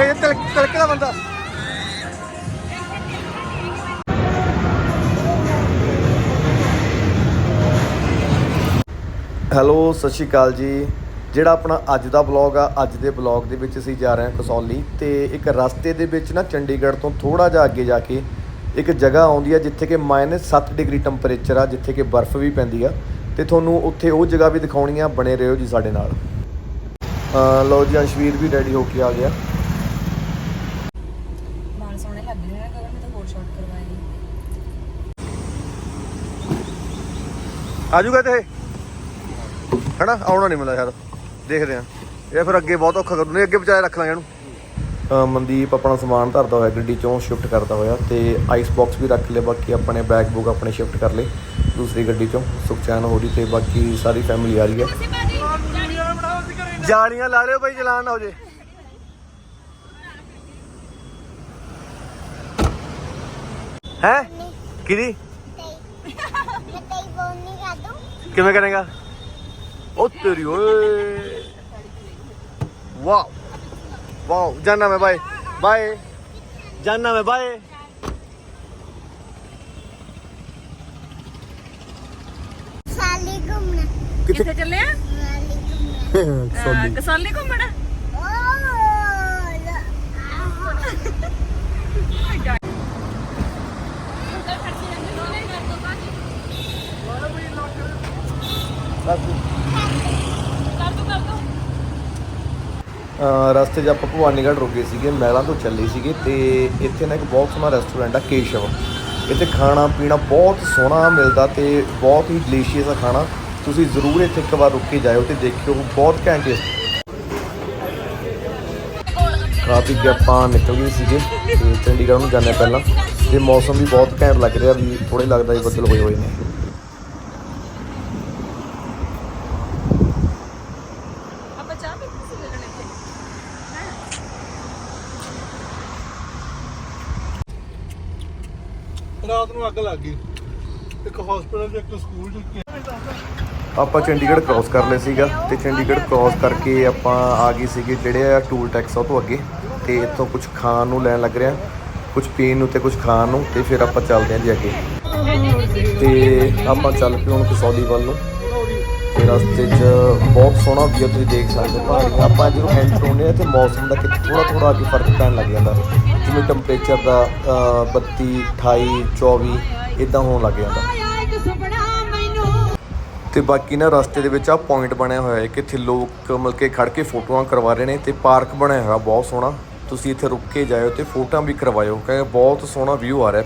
ਇਹ ਤਿਲਕ ਤਿਲਕਦਾ ਬੰਦਾ। ਹੈਲੋ, ਸਤਿ ਸ਼੍ਰੀ ਅਕਾਲ ਜੀ। ਜਿਹੜਾ ਆਪਣਾ ਅੱਜ ਦਾ ਵਲੌਗ ਆ, ਅੱਜ ਦੇ ਵਲੌਗ ਦੇ ਵਿੱਚ ਅਸੀਂ ਜਾ ਰਹੇ ਹਾਂ ਕਸੌਲੀ ਤੇ ਇੱਕ ਰਸਤੇ ਦੇ ਵਿੱਚ ਨਾ ਚੰਡੀਗੜ੍ਹ ਤੋਂ ਥੋੜਾ ਜਿਹਾ ਅੱਗੇ ਜਾ ਕੇ ਇੱਕ ਜਗ੍ਹਾ ਆਉਂਦੀ ਆ, ਜਿੱਥੇ ਕਿ -7 ਡਿਗਰੀ ਟੈਂਪਰੇਚਰ ਆ, ਜਿੱਥੇ ਕਿ ਬਰਫ਼ ਵੀ ਪੈਂਦੀ ਆ ਤੇ ਤੁਹਾਨੂੰ ਉੱਥੇ ਉਹ ਜਗ੍ਹਾ ਵੀ ਦਿਖਾਉਣੀ ਆ, ਬਣੇ ਰਹੋ ਜੀ ਸਾਡੇ ਨਾਲ। ਲਓ ਜੀ, ਅੰਸ਼ਵੀਰ ਵੀ ਰੈਡੀ ਹੋ ਕੇ ਆ ਗਿਆ ਬਾਲ ਸੋਹਣੇ ਲੱਗ ਰਹੇ ਨੇ ਕਵਰ ਮੈਂ ਤਾਂ ਹੋਰ ਸ਼ਾਰਟ ਕਰਵਾਏ ਆਜੂਗਾ ਤੇ ਹਨਾ? ਆਉਣਾ ਨਹੀਂ ਮਿਲਦਾ ਸ਼ਾਇਦ ਦੇਖਦੇ ਆ। ਇਹ ਫਿਰ ਅੱਗੇ ਬਹੁਤ ਔਖਾ ਕਰੂ ਨਹੀਂ ਅੱਗੇ ਬਚਾਏ ਰੱਖ ਲਾਂਗੇ ਇਹਨੂੰ। ਮਨਦੀਪ ਆਪਣਾ ਸਮਾਨ ਧਰਦਾ ਹੋਇਆ ਗੱਡੀ ਚੋਂ ਸ਼ਿਫਟ ਕਰਦਾ ਹੋਇਆ ਤੇ ਆਈਸ ਬਾਕਸ ਵੀ ਰੱਖ ਲਿਆ। ਬਾਕੀ ਆਪਣੇ ਬੈਗ ਬੁੱਕ ਆਪਣੇ ਸ਼ਿਫਟ ਕਰ ਲਏ ਦੂਸਰੀ ਗੱਡੀ ਚੋਂ। ਸੁਖਚੈਨ ਹੋ ਰਹੀ ਤੇ ਬਾਕੀ ਸਾਰੀ ਫੈਮਿਲੀ ਆ ਰਹੀ ਹੈ। ਜਾਲੀਆਂ ਲਾ ਲਿਓ ਭਾਈ ਚਲਾਨ ਨਾ ਹੋ ਜੇ। ਹੈ? ਕਿਹਦੀ? ਕਿਵੇਂ ਕਰੇਗਾ? ਉਹ ਤੇਰੀ ਓਏ। ਵਾਓ। ਵਾਓ ਜਾਨਾ ਮੈਂ ਬਾਏ। ਬਾਏ। ਜਾਨਾ ਮੈਂ ਬਾਏ। ਸਾਲੀ ਘੁੰਮਣਾ। ਕਿੱਥੇ? ਚੱਲੇ ਆ? ਸਾਲੀ ਘੁੰਮਣਾ? ਕਸਾਲੀ ਘੁੰਮਣਾ ਓ ਲਾ ਅਹ ਰਸਤੇ 'ਚ ਆਪਾਂ ਭਵਾਨੀਗੜ੍ਹ ਰੁਕੇ ਸੀਗੇ, ਮਹਿਲਾਂ ਤੋਂ ਚੱਲੇ ਸੀਗੇ ਤੇ ਇੱਥੇ ਨਾ ਇੱਕ ਬਹੁਤ ਸੋਹਣਾ ਰੈਸਟੋਰੈਂਟ ਆ, ਕੇਸ਼ਵ। ਇੱਥੇ ਖਾਣਾ ਪੀਣਾ ਬਹੁਤ ਸੋਹਣਾ ਮਿਲਦਾ ਤੇ ਬਹੁਤ ਹੀ ਡਿਲੀਸ਼ੀਅਸ ਆ ਖਾਣਾ। ਤੁਸੀਂ ਜ਼ਰੂਰ ਇੱਥੇ ਇੱਕ ਵਾਰ ਰੁਕ ਕੇ ਜਾਇਓ ਤੇ ਦੇਖਿਓ ਬਹੁਤ ਘੈਂਟ ਟੇਸਟ ਖਾ ਪੀ ਕੇ ਆਪਾਂ ਨਿਕਲ ਗਏ ਸੀਗੇ ਤੇ ਚੰਡੀਗੜ੍ਹ ਨੂੰ ਜਾਂਦੇ ਪਹਿਲਾਂ। ਤੇ ਮੌਸਮ ਵੀ ਬਹੁਤ ਘੈਂਟ ਲੱਗ ਰਿਹਾ, ਵੀ ਥੋੜੇ ਲੱਗਦਾ ਵੀ ਬੱਦਲ ਹੋਏ ਹੋਏ ਨੇ ਆਪਾਂ ਚਾਹ ਪੀਤੀ ਸੀ ਲੱਗਣ ਇੱਥੇ ਰਾਤ ਨੂੰ ਅੱਗ ਲੱਗ ਗਈ। ਇੱਕ ਹਸਪੀਟਲ ਤੇ ਇੱਕ ਸਕੂਲ ਚ। ਆਪਾਂ ਚੰਡੀਗੜ੍ਹ ਕ੍ਰਾਸ ਕਰ ਲਏ ਸੀਗਾ ਤੇ ਚੰਡੀਗੜ੍ਹ ਕ੍ਰਾਸ ਕਰਕੇ ਆਪਾਂ ਆ ਗਏ ਸੀਗੇ ਜਿਹੜੇ ਆ ਟੂਲ ਟੈਕਸ ਉਹ ਤੋਂ ਅੱਗੇ ਤੇ ਇੱਥੋਂ ਕੁਝ ਖਾਣ ਨੂੰ ਲੈਣ ਲੱਗ ਰਿਹਾ ਕੁਝ ਪੀਣ ਨੂੰ ਤੇ ਕੁਝ ਖਾਣ ਨੂੰ ਤੇ ਫਿਰ ਆਪਾਂ ਚੱਲਦੇ ਹਾਂ ਜੀ ਅੱਗੇ। ਤੇ ਆਪਾਂ ਚੱਲ ਪਏ ਹੁਣ ਕਸੌਲੀ ਵੱਲ ਨੂੰ। ਰਸਤੇ 'ਚ ਬਹੁਤ ਸੋਹਣਾ ਵੀਊ ਤੁਸੀਂ ਦੇਖ ਸਕਦੇ ਹੋ ਪਹਾੜੀਆਂ। ਆਪਾਂ ਜਦੋਂ ਐਂਟਰ ਹੁੰਦੇ ਆ ਤੇ ਮੌਸਮ ਦਾ ਕਿ ਥੋੜਾ ਥੋੜਾ ਅੱਗੇ ਫ਼ਰਕ ਪੈਣ ਲੱਗ ਜਾਂਦਾ। ਜਿਵੇਂ ਟੈਂਪਰੇਚਰ ਦਾ ਅਹ, 32 28 24 ਇਦਾਂ ਹੋਣ ਲੱਗ ਜਾਂਦਾ। ਤੇ ਬਾਕੀ ਨਾ ਰਸਤੇ ਦੇ ਵਿੱਚ ਆ ਪੁਆਇੰਟ ਬਣਿਆ ਹੋਇਆ ਹੈ ਕਿ ਇੱਥੇ ਲੋਕ ਮਤਲਬ ਕਿ ਖੜ ਕੇ ਫੋਟੋਆਂ ਕਰਵਾ ਰਹੇ ਨੇ ਤੇ ਪਾਰਕ ਬਣਿਆ ਹੋਇਆ ਬਹੁਤ ਸੋਹਣਾ। ਤੁਸੀਂ ਇੱਥੇ ਰੁਕ ਕੇ ਜਾਇਓ ਤੇ ਫੋਟੋਆਂ ਵੀ ਕਰਵਾਇਓ ਕਿਉਂਕਿ ਬਹੁਤ ਸੋਹਣਾ ਵਿਊ ਆ ਰਿਹਾ।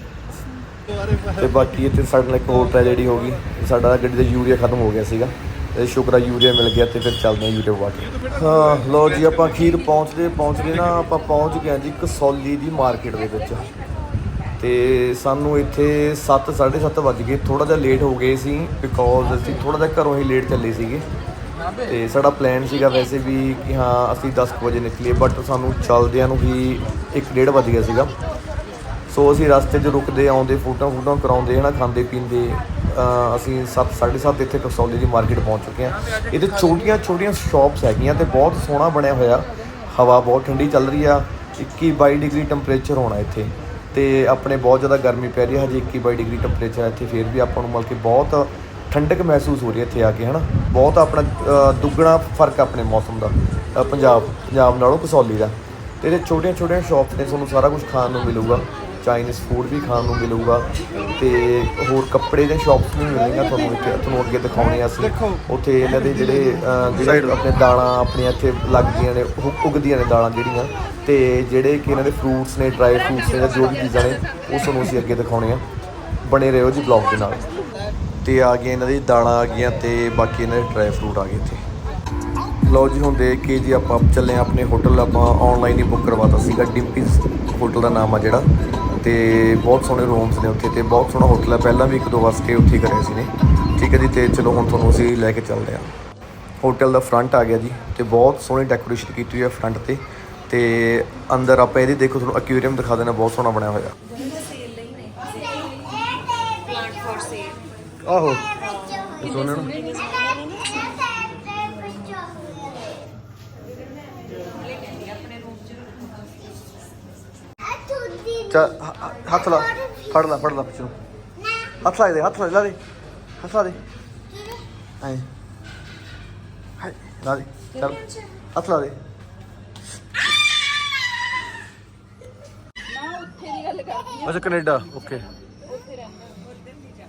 ਤੇ ਬਾਕੀ ਇੱਥੇ ਸਾਡੇ ਨਾਲ ਇੱਕ ਹੋਰ ਟ੍ਰੈਜੇਡੀ ਹੋ ਗਈ ਸਾਡਾ ਗੱਡੀ ਦਾ ਯੂਰੀਆ ਖਤਮ ਹੋ ਗਿਆ ਸੀਗਾ। ਤੇ ਸ਼ੁਕਰ ਆ ਯੂਰੀਆ ਮਿਲ ਗਿਆ ਤੇ ਫਿਰ ਚੱਲਦੇ ਹਾਂ ਯੂਰੀਆ ਪਾ ਕੇ ਹਾਂ ਲੋ ਜੀ, ਆਪਾਂ ਅਖੀਰ ਪਹੁੰਚਦੇ ਪਹੁੰਚਦੇ ਨਾ, ਆਪਾਂ ਪਹੁੰਚ ਗਏ ਹਾਂ ਜੀ ਕਸੌਲੀ ਦੀ ਮਾਰਕੀਟ ਦੇ ਵਿੱਚ। ਤੇ ਸਾਨੂੰ ਇੱਥੇ 7 7:30 ਵੱਜ ਗਏ। ਥੋੜਾ ਜਿਹਾ ਲੇਟ ਹੋ ਗਏ ਸੀ ਬਿਕੋਜ਼ ਅਸੀਂ ਥੋੜਾ ਜਿਹਾ ਘਰੋਂ ਹੀ ਲੇਟ ਚੱਲੇ ਸੀਗੇ। ਤੇ ਸਾਡਾ ਪਲਾਨ ਸੀਗਾ ਵੈਸੇ ਵੀ ਕਿ ਹਾਂ, ਅਸੀਂ 10 ਕੁ ਵਜੇ ਨਿਕਲੀਏ ਬਟ ਸਾਨੂੰ ਚੱਲਦਿਆਂ ਨੂੰ ਹੀ 1:30 ਵੱਜ ਗਿਆ ਸੀਗਾ। ਸੋ ਅਸੀਂ ਰਸਤੇ 'ਚ ਰੁਕਦੇ, ਆਉਂਦੇ, ਫੋਟੋਆਂ ਫੋਟੋਆਂ ਕਰਾਉਂਦੇ ਹਨਾ ਖਾਂਦੇ, ਪੀਂਦੇ ਅਸੀਂ 7 7:30 ਇੱਥੇ ਕਸੌਲੀ ਦੀ ਮਾਰਕੀਟ ਪਹੁੰਚ ਚੁੱਕੇ ਹਾਂ। ਇਹਦੇ ਛੋਟੀਆਂ ਛੋਟੀਆਂ ਸ਼ਾਪਸ ਹੈਗੀਆਂ ਤੇ ਬਹੁਤ ਸੋਹਣਾ ਬਣਿਆ ਹੋਇਆ। ਹਵਾ ਬਹੁਤ ਠੰਡੀ ਚੱਲ ਰਹੀ ਆ। 21 22 ਡਿਗਰੀ ਟੈਂਪਰੇਚਰ ਹੋਣਾ ਇੱਥੇ। ਤੇ ਆਪਣੇ ਬਹੁਤ ਜ਼ਿਆਦਾ ਗਰਮੀ ਪੈ ਰਹੀ ਹੈ ਹਜੇ 21 22 ਡਿਗਰੀ ਟੈਂਪਰੇਚਰ ਹੈ ਇੱਥੇ। ਫਿਰ ਵੀ ਆਪਾਂ ਨੂੰ ਮਤਲਬ ਕਿ ਬਹੁਤ ਠੰਡਕ ਮਹਿਸੂਸ ਹੋ ਰਹੀ ਹੈ ਇੱਥੇ ਆ ਕੇ, ਹਨਾ? ਬਹੁਤ ਆਪਣਾ ਦੁੱਗਣਾ ਫ਼ਰਕ ਆਪਣੇ ਮੌਸਮ ਦਾ। ਪੰਜਾਬ ਪੰਜਾਬ ਨਾਲੋਂ ਕਸੌਲੀ ਦਾ। ਤੇ ਇਹਦੇ ਛੋਟੀਆਂ ਛੋਟੀਆਂ ਸ਼ਾਪਸ ਨੇ, ਤੁਹਾਨੂੰ ਸਾਰਾ ਕੁਝ ਖਾਣ ਨੂੰ ਮਿਲੂਗਾ। ਚਾਈਨੀਜ਼ ਫੂਡ ਵੀ ਖਾਣ ਨੂੰ ਮਿਲੂਗਾ ਤੇ ਹੋਰ ਕੱਪੜੇ ਦੇ ਸ਼ਾਪਸ ਵੀ ਮਿਲਣਗੀਆਂ ਤੁਹਾਨੂੰ ਇੱਥੇ ਤੁਹਾਨੂੰ ਅੱਗੇ ਦਿਖਾਉਣੇ ਆ ਅਸੀਂ। ਉੱਥੇ ਇਹਨਾਂ ਦੇ ਜਿਹੜੇ ਆਪਣੇ ਦਾਲਾਂ ਆਪਣੀਆਂ ਇੱਥੇ ਲੱਗਦੀਆਂ ਨੇ ਉਗ- ਉਗਦੀਆਂ ਨੇ ਦਾਲਾਂ ਜਿਹੜੀਆਂ। ਤੇ ਜਿਹੜੇ ਕਿ ਇਹਨਾਂ ਦੇ ਫਰੂਟਸ ਨੇ ਡਰਾਈ ਫਰੂਟਸ ਨੇ ਜਾਂ ਵੀ ਚੀਜ਼ਾਂ ਨੇ ਉਹ ਤੁਹਾਨੂੰ ਅਸੀਂ ਅੱਗੇ ਦਿਖਾਉਣੇ ਆ। ਬਣੇ ਰਹੋ ਜੀ ਬਲੌਗ ਦੇ ਨਾਲ। ਤੇ ਆ ਗਈਆਂ ਇਹਨਾਂ ਦੀ ਦਾਲਾਂ ਆ ਗਈਆਂ ਤੇ ਬਾਕੀ ਇਹਨਾਂ ਦੇ ਡਰਾਈ ਫਰੂਟ ਆ ਗਏ ਇੱਥੇ। ਲਓ ਜੀ ਹੁਣ ਦੇਖ ਕੇ ਜੀ ਆਪਾਂ ਚੱਲੇ ਹਾਂ ਆਪਣੇ ਹੋਟਲ ਆਪਾਂ ਆਨਲਾਈਨ ਹੀ ਬੁੱਕ ਕਰਵਾਤਾ ਸੀਗਾ ਡਿੰਪੀਜ਼ ਹੋਟਲ ਦਾ ਨਾਮ ਆ ਜਿਹੜਾ। ਤੇ ਬਹੁਤ ਸੋਹਣੇ ਰੂਮਸ ਨੇ ਉੱਥੇ ਤੇ ਬਹੁਤ ਸੋਹਣਾ ਹੋਟਲ ਹੈ ਪਹਿਲਾਂ ਵੀ ਇੱਕ ਦੋ ਵਾਰ ਸਟੇ ਉੱਥੇ ਕਰਿਆ ਸੀ ਨੇ। ਠੀਕ ਹੈ ਜੀ ਤੇ ਚਲੋ ਹੁਣ ਤੁਹਾਨੂੰ ਅਸੀਂ ਲੈ ਕੇ ਚੱਲਦੇ ਹਾਂ। ਹੋਟਲ ਦਾ ਫਰੰਟ ਆ ਗਿਆ ਜੀ ਤੇ ਬਹੁਤ ਸੋਹਣੀ ਡੈਕੋਰੇਸ਼ਨ ਕੀਤੀ ਹੋਈ ਹੈ ਫਰੰਟ ਤੇ। ਤੇ ਅੰਦਰ ਆਪਾਂ ਇਹਦੀ ਦੇਖੋ ਤੁਹਾਨੂੰ ਐਕੁਆਰੀਅਮ ਦਿਖਾ ਦੇਣਾ ਬਹੁਤ ਸੋਹਣਾ ਬਣਿਆ ਹੋਇਆ। ਆਹੋ। ਸੋਹਣੇ ਨਾ। ਚਾ ਹ- ਹ- ਹੱਥ ਲਾ ਫੜ ਲਾ ਫੜ ਲਾ ਪਿੱਛੇ ਨੂੰ। ਹੱਥ ਲਾ ਦੇ ਹੱਥ ਲਾ ਦੇ, ਲਾ ਦੇ ਹੱਥ ਲਾ ਦੇ। ਐ ਹਾਏ ਲਾ ਦੇ ਚੱਲ। ਹੱਥ ਲਾ ਦੇ। ਨਾ ਉੱਥੇ ਦੀ ਗੱਲ ਕਰਦੀ ਅੱਛਾ ਕੈਨੇਡਾ ਓਕੇ। ਉੱਥੇ ਰਹਿੰਦਾ ਉਧਰ ਨਹੀਂ ਜਾ।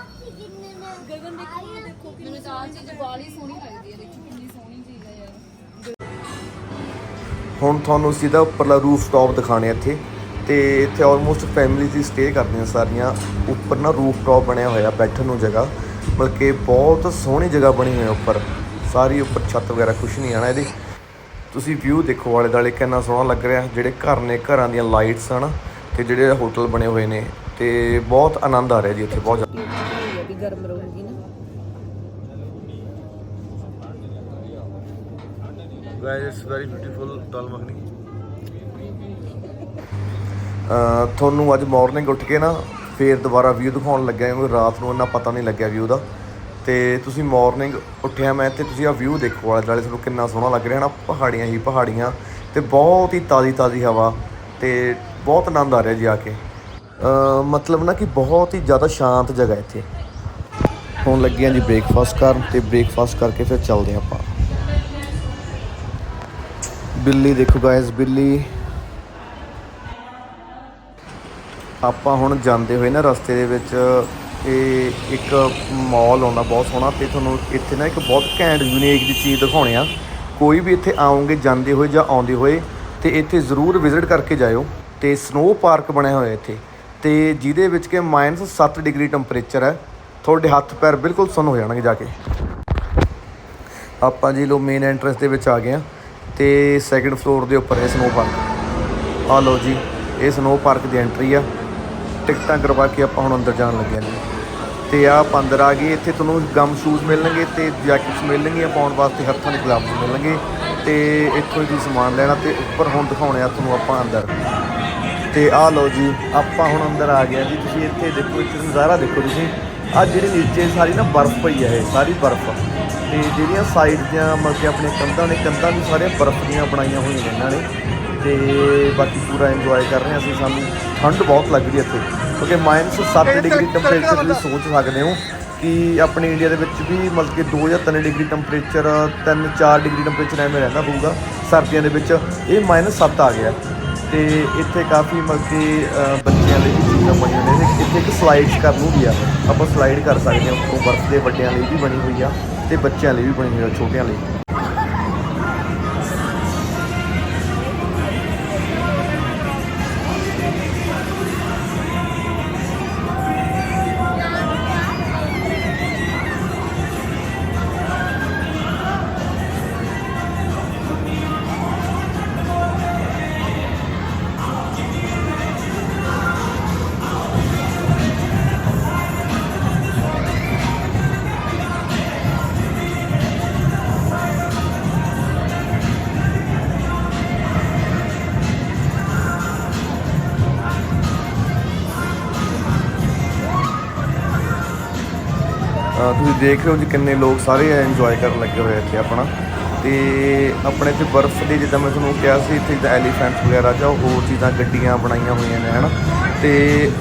ਆਪੀ ਕਿੰਨੇ ਨੇ ਗਗਨ ਦੇਖੋ ਦੇਖੋ ਮੈਨੂੰ ਤਾਂ ਆਹ ਚੀਜ਼ ਬਾਲੀ ਸੋਹਣੀ ਲੱਗਦੀ ਹੈ ਦੇਖੋ ਕਿੰਨੀ ਸੋਹਣੀ ਚੀਜ਼ ਹੈ ਯਾਰ। ਹੁਣ ਤੁਹਾਨੂੰ ਸਿੱਧਾ ਉੱਪਰਲਾ ਰੂਫ ਟਾਪ ਦਿਖਾਣੇ ਇੱਥੇ। ਤੇ ਇੱਥੇ ਆਲਮੋਸਟ ਫੈਮਿਲੀ ਦੀ ਸਟੇ ਕਰਦੀਆਂ ਸਾਰੀਆਂ। ਉੱਪਰ ਨਾ ਰੂਫ ਟਾਪ ਬਣਿਆ ਹੋਇਆ, ਬੈਠਣ ਨੂੰ ਜਗ੍ਹਾ। ਬਲਕਿ ਬਹੁਤ ਸੋਹਣੀ ਜਗ੍ਹਾ ਬਣੀ ਹੋਈ ਉੱਪਰ। ਸਾਰੀ ਉੱਪਰ ਛੱਤ ਵਗੈਰਾ ਕੁਝ ਨਹੀਂ ਆਣਾ ਇਹਦੀ। ਤੁਸੀਂ ਵਿਊ ਦੇਖੋ ਆਲੇ ਦਾਲੇ ਕਿੰਨਾ ਸੋਹਣਾ ਲੱਗ ਰਿਹਾ। ਜਿਹੜੇ ਘਰ ਨੇ, ਘਰਾਂ ਦੀਆਂ ਲਾਈਟਸ ਹਨ ਤੇ ਜਿਹੜੇ ਹੋਟਲ ਬਣੇ ਹੋਏ ਨੇ, ਤੇ ਬਹੁਤ ਆਨੰਦ ਆ ਰਿਹਾ ਜੀ ਇੱਥੇ, ਬਹੁਤ ਜ਼ਿਆਦਾ। ਵੀ ਗਰਮ ਰਹੂਗੀ ਨਾ guys it's very beautiful dal makhani ਤੁਹਾਨੂੰ ਅੱਜ ਮਾਰਨਿੰਗ ਉੱਠ ਕੇ ਨਾ ਫੇਰ ਦੁਬਾਰਾ ਵਿਊ ਦਿਖਾਉਣ ਲੱਗਿਆ ਕਿਉਂਕਿ ਰਾਤ ਨੂੰ ਇੰਨਾ ਪਤਾ ਨਹੀਂ ਲੱਗਿਆ ਵਿਊ ਦਾ। ਤੇ ਤੁਸੀਂ ਮਾਰਨਿੰਗ ਉੱਠਿਆ ਮੈਂ ਤੇ ਤੁਸੀਂ ਆ ਵਿਊ ਦੇਖੋ ਵਾਲੇ ਦੁਆਲੇ, ਤੁਹਾਨੂੰ ਕਿੰਨਾ ਸੋਹਣਾ ਲੱਗ ਰਿਹਾ ਨਾ, ਪਹਾੜੀਆਂ ਹੀ ਪਹਾੜੀਆਂ ਤੇ ਬਹੁਤ ਹੀ ਤਾਜ਼ੀ ਤਾਜ਼ੀ ਹਵਾ ਤੇ ਬਹੁਤ ਆਨੰਦ ਆ ਰਿਹਾ ਜੀ ਆ ਕੇ। ਮਤਲਬ ਨਾ ਕਿ ਬਹੁਤ ਹੀ ਜ਼ਿਆਦਾ ਸ਼ਾਂਤ ਜਗ੍ਹਾ ਇੱਥੇ। ਹੁਣ ਲੱਗੀਆਂ ਜੀ ਬ੍ਰੇਕਫਾਸਟ ਕਰਨ ਤੇ ਬ੍ਰੇਕਫਾਸਟ ਕਰਕੇ ਫਿਰ ਚੱਲਦੇ ਹਾਂ ਆਪਾਂ। ਬਿੱਲੀ ਦੇਖੋ ਗਾਇਸ ਬਿੱਲੀ। ਆਪਾਂ ਹੁਣ ਜਾਂਦੇ ਹੋਏ ਨਾ ਰਸਤੇ ਦੇ ਵਿੱਚ, ਇਹ ਇੱਕ ਮਾਲ ਆਉਂਦਾ, ਬਹੁਤ ਸੋਹਣਾ, ਤੇ ਤੁਹਾਨੂੰ ਇੱਥੇ ਨਾ ਇੱਕ ਬਹੁਤ ਘੈਂਟ ਯੂਨੀਕ ਜਿਹੀ ਚੀਜ਼ ਦਿਖਾਉਣੇ ਆ। ਕੋਈ ਵੀ ਇੱਥੇ ਆਉਂਗੇ ਜਾਂਦੇ ਹੋਏ ਜਾਂ ਆਉਂਦੇ ਹੋਏ, ਤੇ ਇੱਥੇ ਜ਼ਰੂਰ ਵਿਜ਼ਿਟ ਕਰਕੇ ਜਾਇਓ। ਤੇ ਸਨੋ ਪਾਰਕ ਬਣਿਆ ਹੋਇਆ ਇੱਥੇ, ਤੇ ਜਿਹਦੇ ਵਿੱਚ ਕਿ -7 ਡਿਗਰੀ ਟੈਂਪਰੇਚਰ ਹੈ। ਤੁਹਾਡੇ ਹੱਥ ਪੈਰ ਬਿਲਕੁਲ ਸੁੰਨ ਹੋ ਜਾਣਗੇ ਜਾ ਕੇ। ਆਪਾਂ ਜੀ ਲੋ ਮੇਨ ਐਂਟਰੈਂਸ ਦੇ ਵਿੱਚ ਆ ਗਏ ਆ, ਤੇ ਸੈਕੰਡ ਫਲੋਰ ਦੇ ਉੱਪਰ ਹੈ ਸਨੋ ਪਾਰਕ ਆ ਲੋ ਜੀ, ਇਹ ਸਨੋ ਪਾਰਕ ਦੀ ਐਂਟਰੀ ਆ। ਟਿਕਟਾਂ ਕਰਵਾ ਕੇ ਆਪਾਂ ਹੁਣ ਅੰਦਰ ਜਾਣ ਲੱਗੇ ਆ ਜੀ। ਤੇ ਆ ਆਪਾਂ ਅੰਦਰ ਆ ਗਏ, ਇੱਥੇ ਤੁਹਾਨੂੰ ਗਮ ਸ਼ੂਜ਼ ਮਿਲਣਗੇ ਤੇ ਜੈਕਟਸ ਮਿਲਣਗੀਆਂ ਪਾਉਣ ਵਾਸਤੇ, ਹੱਥਾਂ ਦੇ ਗਲਵਜ਼ ਮਿਲਣਗੇ ਤੇ ਇੱਥੋਂ ਹੀ ਸਮਾਨ ਲੈਣਾ ਤੇ ਉੱਪਰ ਹੁਣ ਦਿਖਾਉਣੇ ਆ ਤੁਹਾਨੂੰ ਆਪਾਂ ਅੰਦਰ। ਤੇ ਆ ਲਓ ਜੀ, ਆਪਾਂ ਹੁਣ ਅੰਦਰ ਆ ਗਏ ਜੀ, ਤੁਸੀਂ ਇੱਥੇ ਦੇਖੋ, ਇੱਥੇ ਨਜ਼ਾਰਾ ਦੇਖੋ ਤੁਸੀਂ। ਆ ਜਿਹੜੀ ਨੀਚੇ ਸਾਰੀ ਨਾ ਬਰਫ਼ ਪਈ ਹੈ ਇਹ, ਸਾਰੀ ਬਰਫ਼। ਤੇ ਜਿਹੜੀਆਂ ਸਾਈਡ ਦੀਆਂ ਮਤਲਬ ਕਿ ਆਪਣੇ ਕੰਧਾਂ ਨੇ, ਕੰਧਾਂ ਵੀ ਸਾਰੀਆਂ ਬਰਫ਼ ਦੀਆਂ ਬਣਾਈਆਂ ਹੋਈਆਂ ਨੇ ਇਹਨਾਂ ਨੇ। ਤੇ ਬਾਕੀ ਪੂਰਾ ਇੰਜੋਏ ਕਰ ਰਹੇ ਹਾਂ ਅਸੀਂ ਸਾਨੂੰ। ਠੰਡ ਬਹੁਤ ਲੱਗ ਰਹੀ ਹੈ ਇੱਥੇ। ਕਿਉਂਕਿ -7 ਡਿਗਰੀ ਟੈਂਪਰੇਚਰ ਤੁਸੀਂ ਸੋਚ ਸਕਦੇ ਹੋ ਕਿ ਆਪਣੇ ਇੰਡੀਆ ਦੇ ਵਿੱਚ ਵੀ ਮਤਲਬ ਕਿ 2 ਜਾਂ 3 ਡਿਗਰੀ ਟੈਂਪਰੇਚਰ 3-4 ਡਿਗਰੀ ਟੈਂਪਰੇਚਰ ਐਵੇਂ ਰਹਿੰਦਾ ਹੋਊਗਾ ਸਰਦੀਆਂ ਦੇ ਵਿੱਚ। ਇਹ -7 ਆ ਗਿਆ। ਤੇ ਇੱਥੇ ਕਾਫੀ ਮਤਲਬ ਕਿ ਬੱਚਿਆਂ ਲਈ ਵੀ ਚੀਜ਼ਾਂ ਬਣੀਆਂ ਨੇ। ਇੱਥੇ ਇੱਕ ਸਲਾਈਡਸ ਕਰਨ ਨੂੰ ਵੀ ਆ। ਆਪਾਂ ਸਲਾਈਡ ਕਰ ਸਕਦੇ ਹਾਂ। ਉੱਪਰੋਂ ਬਰਫ਼ ਦੇ ਵੱਡਿਆਂ ਲਈ ਵੀ ਬਣੀ ਹੋਈ ਆ ਤੇ ਬੱਚਿਆਂ ਲਈ ਵੀ ਬਣੀ ਹੋਈ ਆ ਛੋਟਿਆਂ ਲਈ। ਤੁਸੀਂ ਦੇਖ ਰਹੇ ਹੋ ਜੀ ਕਿੰਨੇ ਲੋਕ ਸਾਰੇ ਇੰਜੋਏ ਕਰਨ ਲੱਗੇ ਹੋਏ ਇੱਥੇ ਆਪਣਾ। ਤੇ ਆਪਣੇ ਇੱਥੇ ਬਰਫ਼ ਦੇ ਜਿੱਦਾਂ ਮੈਂ ਤੁਹਾਨੂੰ ਕਿਹਾ ਸੀ, ਇੱਥੇ ਜਿੱਦਾਂ ਐਲੀਫੈਂਟਸ ਵਗੈਰਾ ਜਾਂ ਹੋਰ ਚੀਜ਼ਾਂ, ਗੱਡੀਆਂ ਬਣਾਈਆਂ ਹੋਈਆਂ ਨੇ, ਹਨਾ। ਤੇ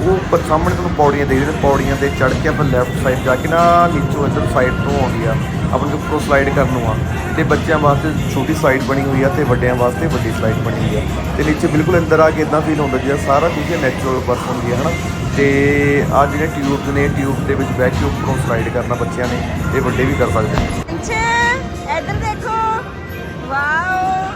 ਉਹ ਉੱਪਰ ਸਾਹਮਣੇ ਤੁਹਾਨੂੰ ਪੌੜੀਆਂ ਦੇਖਦੇ ਨੇ ਪੌੜੀਆਂ ਤੇ ਚੜ੍ਹ ਕੇ ਆਪਾਂ ਲੈਫਟ ਸਾਈਡ ਜਾ ਕੇ ਨਾ ਨੀਚੋਂ ਇੱਧਰ ਸਾਈਡ ਤੋਂ ਆਉਂਦੀ ਆ, ਆਪਣੇ ਉੱਪਰੋਂ ਸਲਾਈਡ ਕਰਨ ਨੂੰ ਆ। ਤੇ ਬੱਚਿਆਂ ਵਾਸਤੇ ਛੋਟੀ ਸਲਾਈਡ ਬਣੀ ਹੋਈ ਆ ਤੇ ਵੱਡਿਆਂ ਵਾਸਤੇ ਵੱਡੀ ਸਲਾਈਡ ਬਣੀ ਹੋਈ ਆ। ਤੇ ਨੀਚੇ ਬਿਲਕੁਲ ਅੰਦਰ ਆ ਕੇ ਇਦਾਂ ਫੀਲ ਹੁੰਦਾ ਜਿਵੇਂ ਸਾਰਾ ਕੁਝ ਨੈਚੁਰਲ ਬਰਫ਼ ਹੁੰਦੀ ਹੈ ਹਨਾ। ਤੇ ਆ ਜਿਹੜੇ ਟਿਊਬਸ ਨੇ ਟਿਊਬ ਦੇ ਵਿੱਚ ਬਹਿ ਕੇ ਉੱਪਰੋਂ ਸਲਾਈਡ ਕਰਨਾ ਬੱਚਿਆਂ ਨੇ, ਇਹ ਵੱਡੇ ਵੀ ਕਰ ਸਕਦੇ ਨੇ। ਇੱਧਰ ਦੇਖੋ। ਵਾਓ।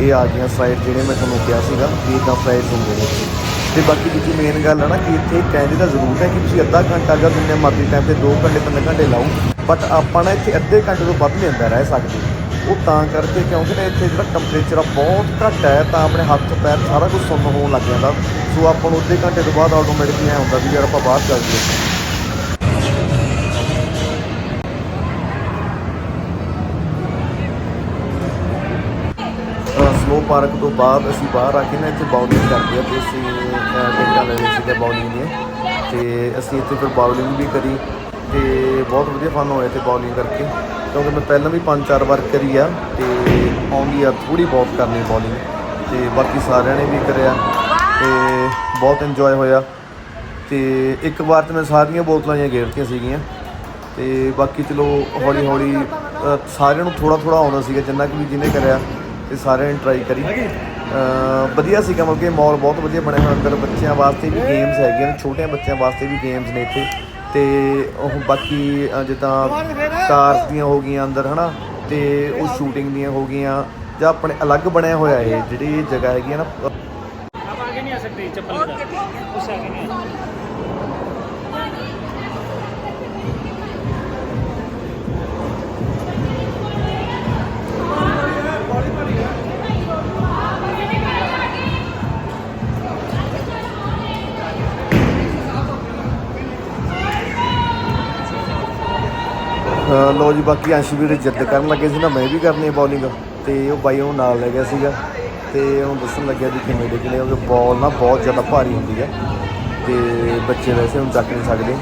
ਇਹ ਆ ਗਈਆਂ ਫਲਾਈਟ ਜਿਹੜੇ ਮੈਂ ਤੁਹਾਨੂੰ ਕਿਹਾ ਸੀਗਾ ਕਿ ਇਦਾਂ ਫਲਾਈਟ ਹੁੰਦੇ ਨੇ। ਇੱਥੇ। ਤੇ ਬਾਕੀ ਦੂਜੀ ਮੇਨ ਗੱਲ ਹੈ ਨਾ, ਕਿ ਇੱਥੇ ਕਹਿੰਦੇ ਦਾ ਜ਼ਰੂਰ ਹੈ ਕਿ ਤੁਸੀਂ ਅੱਧਾ ਘੰਟਾ ਜਾਂ ਜਿੰਨੇ ਮਰਜ਼ੀ ਟਾਈਮ ਤੇ 2 ਘੰਟੇ 3 ਘੰਟੇ ਲਾਓ ਬਟ ਆਪਾਂ ਨਾ ਇੱਥੇ ਅੱਧੇ ਘੰਟੇ ਤੋਂ ਵੱਧ ਨਹੀਂ ਅੰਦਰ ਰਹਿ ਸਕਦੇ। ਉਹ ਤਾਂ ਕਰਕੇ ਕਿਉਂਕਿ ਨਾ ਇੱਥੇ ਜਿਹੜਾ ਟੈਂਪਰੇਚਰ ਆ ਬਹੁਤ ਘੱਟ ਹੈ, ਤਾਂ ਆਪਣੇ ਹੱਥ, ਪੈਰ ਸਾਰਾ ਕੁਝ ਸੁੰਨ ਹੋਣ ਲੱਗ ਜਾਂਦਾ। ਸੋ ਆਪਾਂ ਨੂੰ ਅੱਧੇ ਘੰਟੇ ਤੋਂ ਬਾਅਦ ਆਟੋਮੈਟਿਕਲੀ ਐ ਹੁੰਦਾ ਵੀ ਯਾਰ ਆਪਾਂ ਬਾਹਰ ਚੱਲ ਜਾਈਏ। ਪਾਰਕ ਤੋਂ ਬਾਅਦ ਅਸੀਂ ਬਾਹਰ ਆ ਕੇ ਨਾ ਇੱਥੇ ਬਾਉਲਿੰਗ ਕਰਦੇ ਆ ਤੇ ਅਸੀਂ ਅਹ, ਟਿਕਟਾਂ ਲੈਣੀਆਂ ਸੀਗੀਆਂ ਬਾਉਲਿੰਗ ਦੀਆਂ। ਤੇ ਅਸੀਂ ਇੱਥੇ ਫਿਰ ਬਾਉਲਿੰਗ ਵੀ ਕਰੀ ਤੇ ਬਹੁਤ ਵਧੀਆ ਫਨ ਹੋਇਆ ਤੇ ਬਾਉਲਿੰਗ ਕਰਕੇ। ਕਿਉਂਕਿ ਮੈਂ ਪਹਿਲਾਂ ਵੀ ਪੰਜ ਚਾਰ ਵਾਰ ਕਰੀ ਆ ਤੇ ਆਉਂਦੀ ਆ ਥੋੜੀ ਬਹੁਤ ਕਰਨੀ ਬਾਉਲਿੰਗ ਤੇ ਬਾਕੀ ਸਾਰਿਆਂ ਨੇ ਵੀ ਕਰਿਆ ਤੇ ਬਹੁਤ ਇੰਜੋਏ ਹੋਇਆ। ਤੇ ਇੱਕ ਵਾਰ ਤੇ ਮੈਂ ਸਾਰੀਆਂ ਬੋਤਲਾਂ ਜਿਹੀਆਂ ਗੇਰਤੀਆਂ ਸੀਗੀਆਂ। ਤੇ ਬਾਕੀ ਚਲੋ ਹੌਲੀ ਹੌਲੀ ਸਾਰਿਆਂ ਨੂੰ ਥੋੜਾ ਥੋੜਾ ਆਉਂਦਾ ਸੀਗਾ ਜਿੰਨਾ ਕਿ ਵੀ ਜਿਹਨੇ ਕਰਿਆ। ਇਹ ਸਾਰਿਆਂ ਨੇ ਟਰਾਈ ਕਰੀ। ਵਧੀਆ ਸੀਗਾ ਮਤਲਬ ਕਿ ਮਾਲ ਬਹੁਤ ਵਧੀਆ ਬਣਿਆ ਹੋਇਆ ਅੰਦਰ। ਬੱਚਿਆਂ ਵਾਸਤੇ ਵੀ ਗੇਮਸ ਹੈਗੀਆਂ ਨੇ, ਛੋਟਿਆਂ ਬੱਚਿਆਂ ਵਾਸਤੇ ਵੀ ਗੇਮਸ ਨੇ ਇੱਥੇ। ਤੇ ਉਹ ਬਾਕੀ ਜਿੱਦਾਂ ਕਾਰਸ ਦੀਆਂ ਹੋ ਗਈਆਂ ਅੰਦਰ, ਹਨਾ? ਤੇ ਉਹ ਸ਼ੂਟਿੰਗ ਦੀਆਂ ਹੋ ਗਈਆਂ। ਜਾਂ ਆਪਣੇ ਅਲੱਗ ਬਣਿਆ ਹੋਇਆ ਇਹ, ਜਿਹੜੀ ਇਹ ਜਗ੍ਹਾ ਹੈਗੀ ਹੈ ਨਾ ਲੋ ਜੀ, ਬਾਕੀ ਅੰਸ਼ ਵੀਰ ਜਿੱਦ ਕਰਨ ਲੱਗੇ ਸੀ ਨਾ, ਮੈਂ ਵੀ ਕਰਨੀ ਹੈ ਬੋਲਿੰਗ ਤੇ ਉਹ ਬਾਈ ਉਹਨੂੰ ਨਾਲ ਲੈ ਗਿਆ ਸੀਗਾ। ਤੇ ਉਹਨੂੰ ਦੱਸਣ ਲੱਗਿਆ ਵੀ ਕਿਵੇਂ ਡਿੱਗਣੇ ਉਹ ਬਾਲ ਨਾ ਬਹੁਤ ਜ਼ਿਆਦਾ ਭਾਰੀ ਹੁੰਦੀ ਹੈ ਤੇ ਬੱਚੇ ਵੈਸੇ ਹੁਣ ਚੱਕ ਨਹੀਂ ਸਕਦੇ।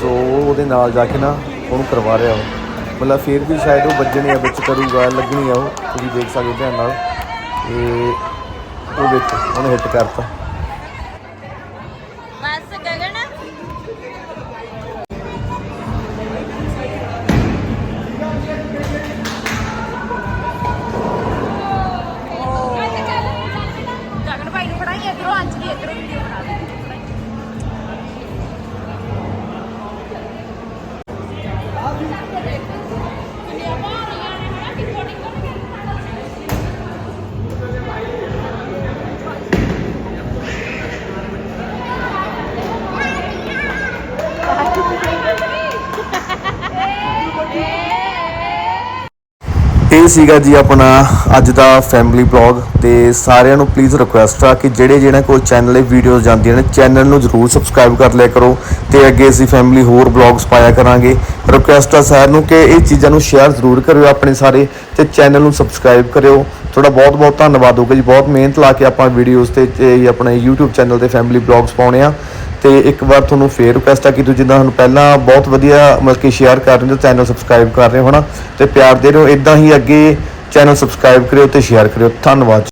ਸੋ ਉਹਦੇ ਨਾਲ ਜਾ ਕੇ ਨਾ ਉਹਨੂੰ ਕਰਵਾ ਰਿਹਾ ਉਹ। ਮਤਲਬ ਫਿਰ ਵੀ ਸ਼ਾਇਦ ਉਹ ਵੱਜਣੇ ਆ ਵਿੱਚ ਕਰੂਗਾ, ਲੱਗਣੀ ਆ ਉਹ। ਤੁਸੀਂ ਦੇਖ ਸਕਦੇ ਧਿਆਨ ਨਾਲ। ਤੇ ਉਹ ਵਿੱਚ ਉਹਨੇ ਹਿੱਟ ਕਰਤਾ। ਇਹ ਸੀਗਾ ਜੀ ਆਪਣਾ ਅੱਜ ਦਾ ਫੈਮਿਲੀ ਬਲੌਗ ਤੇ ਸਾਰਿਆਂ ਨੂੰ ਪਲੀਜ਼ ਰਿਕੁਐਸਟ ਆ ਕਿ ਜਿਹੜੇ ਜਿਹੜੇ ਕੋਈ ਚੈਨਲ 'ਤੇ ਵੀਡੀਓਜ਼ ਜਾਂਦੀਆਂ ਨੇ ਚੈਨਲ ਨੂੰ ਜਰੂਰ ਸਬਸਕ੍ਰਾਈਬ ਕਰ ਲਿਆ ਕਰੋ ਤੇ ਅੱਗੇ ਅਸੀਂ ਫੈਮਿਲੀ ਹੋਰ ਬਲੌਗਸ ਪਾਇਆ ਕਰਾਂਗੇ। ਰਿਕੁਐਸਟ ਆ ਸਾਰਿਆਂ ਨੂੰ ਕਿ ਇਹ ਚੀਜ਼ਾਂ ਨੂੰ ਸ਼ੇਅਰ ਜ਼ਰੂਰ ਕਰਿਓ ਆਪਣੇ ਸਾਰੇ ਤੇ ਚੈਨਲ ਨੂੰ ਸਬਸਕ੍ਰਾਈਬ ਕਰਿਓ। ਤੁਹਾਡਾ ਬਹੁਤ ਬਹੁਤ ਧੰਨਵਾਦ ਹੋਊਗਾ ਜੀ, ਬਹੁਤ ਮਿਹਨਤ ਲਾ ਕੇ ਆਪਾਂ ਵੀਡੀਓਜ਼ ਤੇ ਤੇ ਆਪਣੇ YouTube ਚੈਨਲ ਤੇ ਫੈਮਿਲੀ ਬਲੌਗਸ ਪਾਉਣੇ ਆ। ਤੇ ਇੱਕ ਵਾਰ ਤੁਹਾਨੂੰ ਫੇਰ ਰਿਕੁਐਸਟ ਆ ਕਿ ਤੁਸੀਂ ਜਿੱਦਾਂ ਸਾਨੂੰ ਪਹਿਲਾਂ ਬਹੁਤ ਵਧੀਆ ਮਤਲਬ ਕਿ ਸ਼ੇਅਰ ਕਰ ਰਹੇ ਹੋ ਚੈਨਲ ਸਬਸਕ੍ਰਾਈਬ ਕਰ ਰਹੇ ਹੋ ਹਨਾ? ਤੇ ਪਿਆਰ ਦੇ ਰਹੇ ਹੋ ਇਦਾਂ ਹੀ ਅੱਗੇ ਚੈਨਲ ਸਬਸਕ੍ਰਾਈਬ ਕਰਿਓ ਤੇ ਸ਼ੇਅਰ ਕਰਿਓ। ਧੰਨਵਾਦ